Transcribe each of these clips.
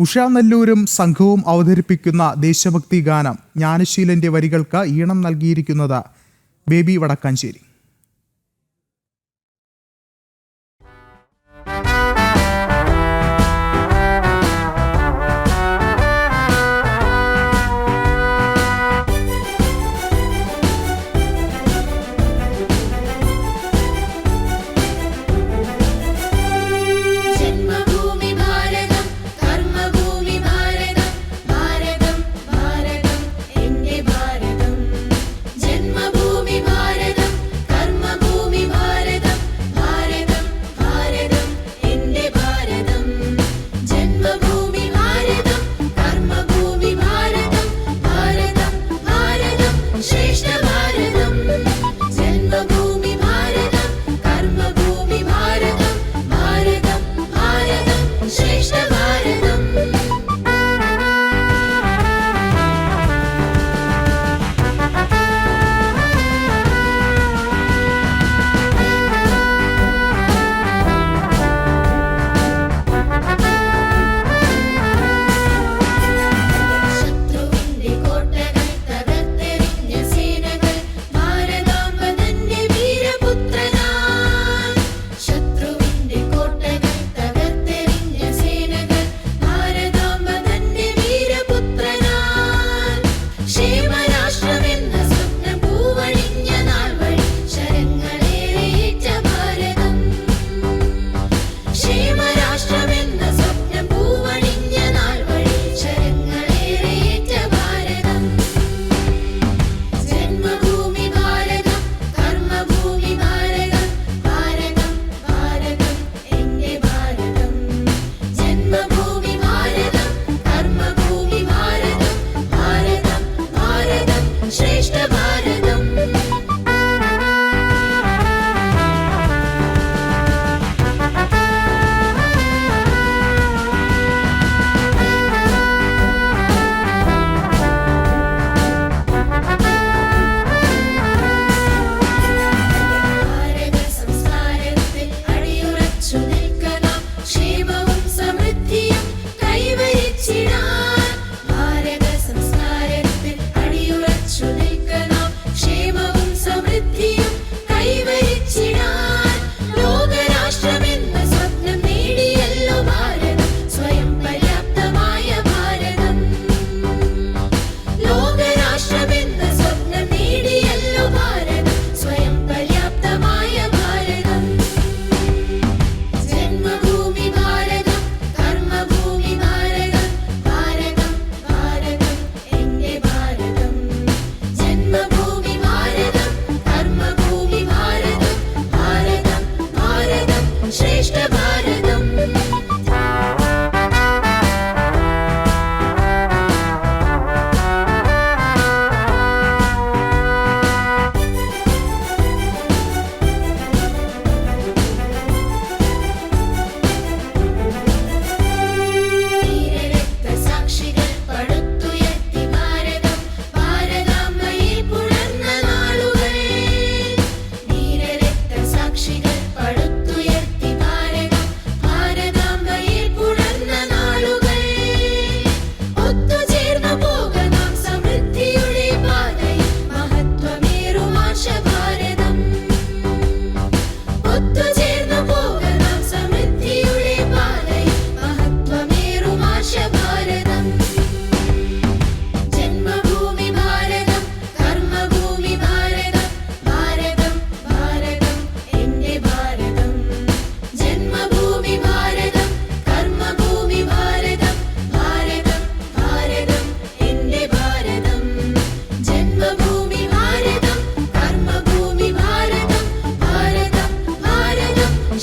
ഉഷ നെല്ലൂരും സംഘവും അവതരിപ്പിക്കുന്ന ദേശഭക്തി ഗാനം ജ്ഞാനശീലന്റെ വരികൾക്ക് ഈണം നൽകിയിരിക്കുന്നത് ബേബി വടക്കാഞ്ചേരി. श्रेष्ठ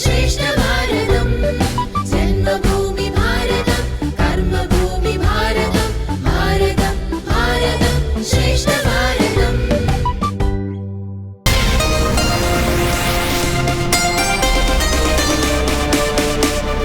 Geschichte